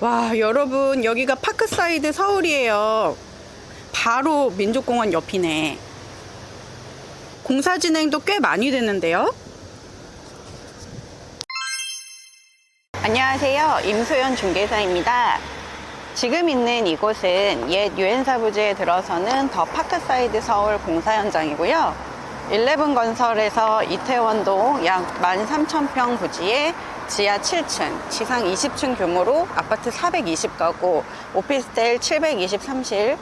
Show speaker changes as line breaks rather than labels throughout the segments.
와, 여러분, 여기가 파크사이드 서울이에요. 바로 민족공원 옆이네. 공사 진행도 꽤 많이 됐는데요. 안녕하세요. 임소연 중개사입니다. 지금 있는 이곳은 옛 유엔사 부지에 들어서는 더 파크사이드 서울 공사 현장이고요. 11 건설에서 이태원동 약 13,000평 부지에 지하 7층, 지상 20층 규모로 아파트 420가구, 오피스텔 723실,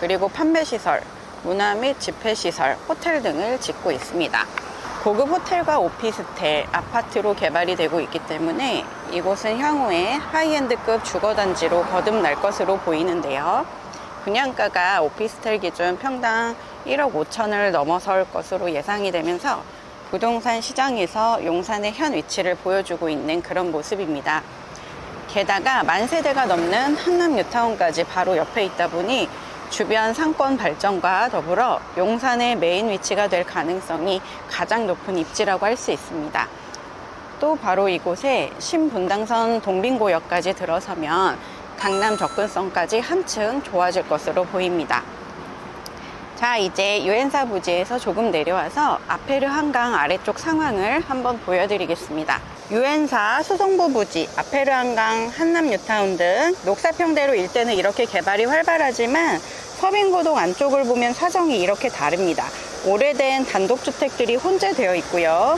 그리고 판매시설, 문화 및 집회시설, 호텔 등을 짓고 있습니다. 고급 호텔과 오피스텔, 아파트로 개발이 되고 있기 때문에 이곳은 향후에 하이엔드급 주거단지로 거듭날 것으로 보이는데요. 분양가가 오피스텔 기준 평당 1억 5천을 넘어설 것으로 예상이 되면서 부동산 시장에서 용산의 현 위치를 보여주고 있는 그런 모습입니다. 게다가 만 세대가 넘는 한남 뉴타운까지 바로 옆에 있다 보니 주변 상권 발전과 더불어 용산의 메인 위치가 될 가능성이 가장 높은 입지라고 할 수 있습니다. 또 바로 이곳에 신분당선 동빙고역까지 들어서면 강남 접근성까지 한층 좋아질 것으로 보입니다. 자, 이제 유엔사 부지에서 조금 내려와서 아페르 한강 아래쪽 상황을 한번 보여드리겠습니다. 유엔사 수성부 부지, 아페르 한강, 한남 뉴타운 등 녹사평대로 일대는 이렇게 개발이 활발하지만 서빙고동 안쪽을 보면 사정이 이렇게 다릅니다. 오래된 단독주택들이 혼재되어 있고요.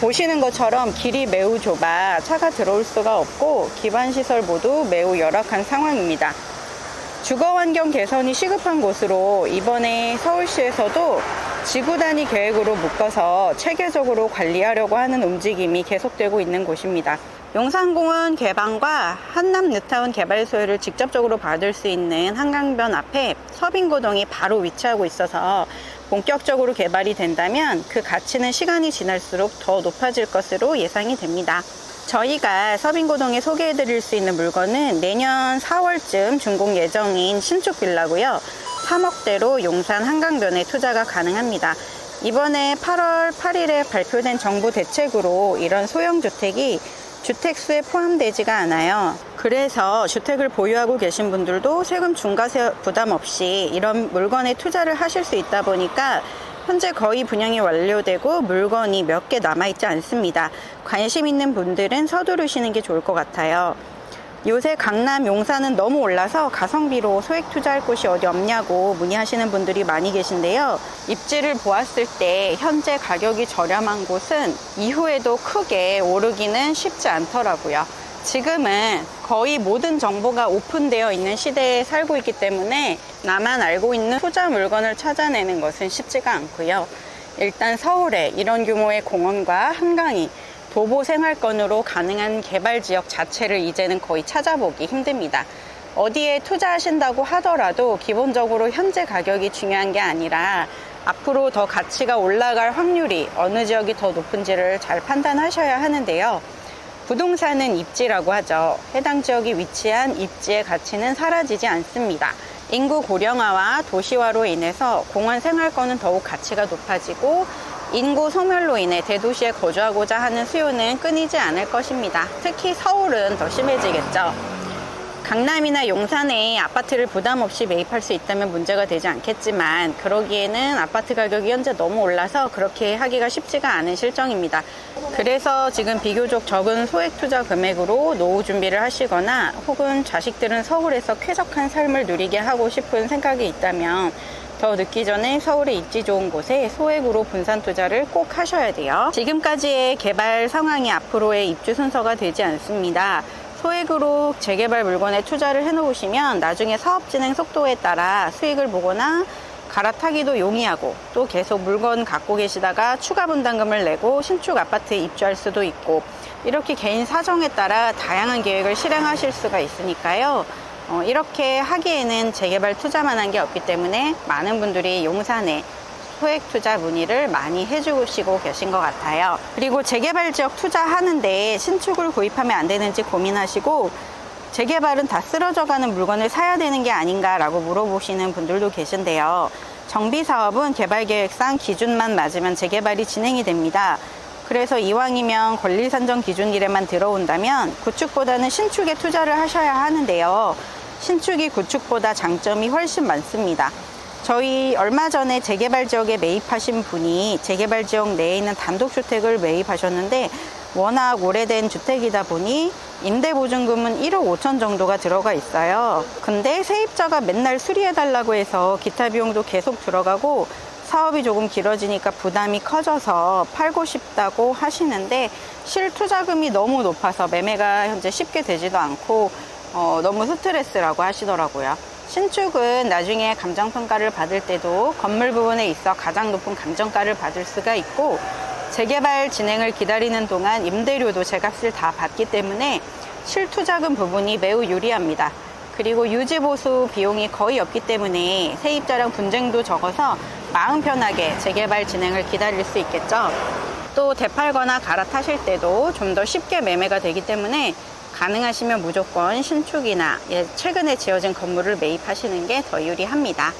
보시는 것처럼 길이 매우 좁아 차가 들어올 수가 없고 기반시설 모두 매우 열악한 상황입니다. 주거 환경 개선이 시급한 곳으로 이번에 서울시에서도 지구 단위 계획으로 묶어서 체계적으로 관리하려고 하는 움직임이 계속되고 있는 곳입니다. 용산공원 개방과 한남 뉴타운 개발 소유를 직접적으로 받을 수 있는 한강변 앞에 서빙고동이 바로 위치하고 있어서 본격적으로 개발이 된다면 그 가치는 시간이 지날수록 더 높아질 것으로 예상이 됩니다. 저희가 서빙고동에 소개해 드릴 수 있는 물건은 내년 4월쯤 준공 예정인 신축 빌라고요. 3억대로 용산 한강변에 투자가 가능합니다. 이번에 8월 8일에 발표된 정부 대책으로 이런 소형 주택이 주택수에 포함되지가 않아요. 그래서 주택을 보유하고 계신 분들도 세금 중과세 부담 없이 이런 물건에 투자를 하실 수 있다 보니까 현재 거의 분양이 완료되고 물건이 몇 개 남아있지 않습니다. 관심 있는 분들은 서두르시는 게 좋을 것 같아요. 요새 강남 용산은 너무 올라서 가성비로 소액 투자할 곳이 어디 없냐고 문의하시는 분들이 많이 계신데요. 입지를 보았을 때 현재 가격이 저렴한 곳은 이후에도 크게 오르기는 쉽지 않더라고요. 지금은 거의 모든 정보가 오픈되어 있는 시대에 살고 있기 때문에 나만 알고 있는 투자 물건을 찾아내는 것은 쉽지가 않고요. 일단 서울에 이런 규모의 공원과 한강이 도보 생활권으로 가능한 개발 지역 자체를 이제는 거의 찾아보기 힘듭니다. 어디에 투자하신다고 하더라도 기본적으로 현재 가격이 중요한 게 아니라 앞으로 더 가치가 올라갈 확률이 어느 지역이 더 높은지를 잘 판단하셔야 하는데요. 부동산은 입지라고 하죠. 해당 지역이 위치한 입지의 가치는 사라지지 않습니다. 인구 고령화와 도시화로 인해서 공원 생활권은 더욱 가치가 높아지고 인구 소멸로 인해 대도시에 거주하고자 하는 수요는 끊이지 않을 것입니다. 특히 서울은 더 심해지겠죠. 강남이나 용산에 아파트를 부담 없이 매입할 수 있다면 문제가 되지 않겠지만 그러기에는 아파트 가격이 현재 너무 올라서 그렇게 하기가 쉽지가 않은 실정입니다. 그래서 지금 비교적 적은 소액 투자 금액으로 노후 준비를 하시거나 혹은 자식들은 서울에서 쾌적한 삶을 누리게 하고 싶은 생각이 있다면 더 늦기 전에 서울의 입지 좋은 곳에 소액으로 분산 투자를 꼭 하셔야 돼요. 지금까지의 개발 상황이 앞으로의 입주 순서가 되지 않습니다. 소액으로 재개발 물건에 투자를 해 놓으시면 나중에 사업 진행 속도에 따라 수익을 보거나 갈아타기도 용이하고 또 계속 물건 갖고 계시다가 추가 분담금을 내고 신축 아파트에 입주할 수도 있고 이렇게 개인 사정에 따라 다양한 계획을 실행하실 수가 있으니까요. 어, 이렇게 하기에는 재개발 투자만 한 게 없기 때문에 많은 분들이 용산에 소액 투자 문의를 많이 해주시고 계신 것 같아요. 그리고 재개발 지역 투자하는데 신축을 구입하면 안 되는지 고민하시고 재개발은 다 쓰러져가는 물건을 사야 되는 게 아닌가라고 물어보시는 분들도 계신데요. 정비 사업은 개발 계획상 기준만 맞으면 재개발이 진행이 됩니다. 그래서 이왕이면 권리 산정 기준일에만 들어온다면 구축보다는 신축에 투자를 하셔야 하는데요. 신축이 구축보다 장점이 훨씬 많습니다. 저희 얼마 전에 재개발 지역에 매입하신 분이 재개발 지역 내에 있는 단독주택을 매입하셨는데 워낙 오래된 주택이다 보니 임대보증금은 1억 5천 정도가 들어가 있어요. 근데 세입자가 맨날 수리해달라고 해서 기타 비용도 계속 들어가고 사업이 조금 길어지니까 부담이 커져서 팔고 싶다고 하시는데 실투자금이 너무 높아서 매매가 현재 쉽게 되지도 않고 어, 너무 스트레스라고 하시더라고요. 신축은 나중에 감정평가를 받을 때도 건물 부분에 있어 가장 높은 감정가를 받을 수가 있고 재개발 진행을 기다리는 동안 임대료도 제값을 다 받기 때문에 실투자금 부분이 매우 유리합니다. 그리고 유지보수 비용이 거의 없기 때문에 세입자랑 분쟁도 적어서 마음 편하게 재개발 진행을 기다릴 수 있겠죠. 또 되팔거나 갈아타실 때도 좀 더 쉽게 매매가 되기 때문에 가능하시면 무조건 신축이나 예, 최근에 지어진 건물을 매입하시는 게 더 유리합니다.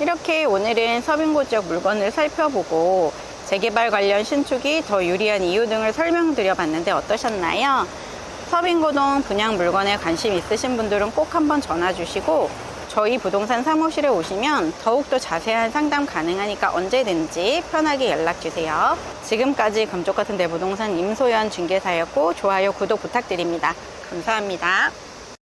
이렇게 오늘은 서빙고 지역 물건을 살펴보고 재개발 관련 신축이 더 유리한 이유 등을 설명드려 봤는데 어떠셨나요? 서빙고동 분양 물건에 관심 있으신 분들은 꼭 한번 전화 주시고 저희 부동산 사무실에 오시면 더욱더 자세한 상담 가능하니까 언제든지 편하게 연락 주세요. 지금까지 금쪽 같은 내 부동산 임소연 중개사였고 좋아요, 구독 부탁드립니다. 감사합니다.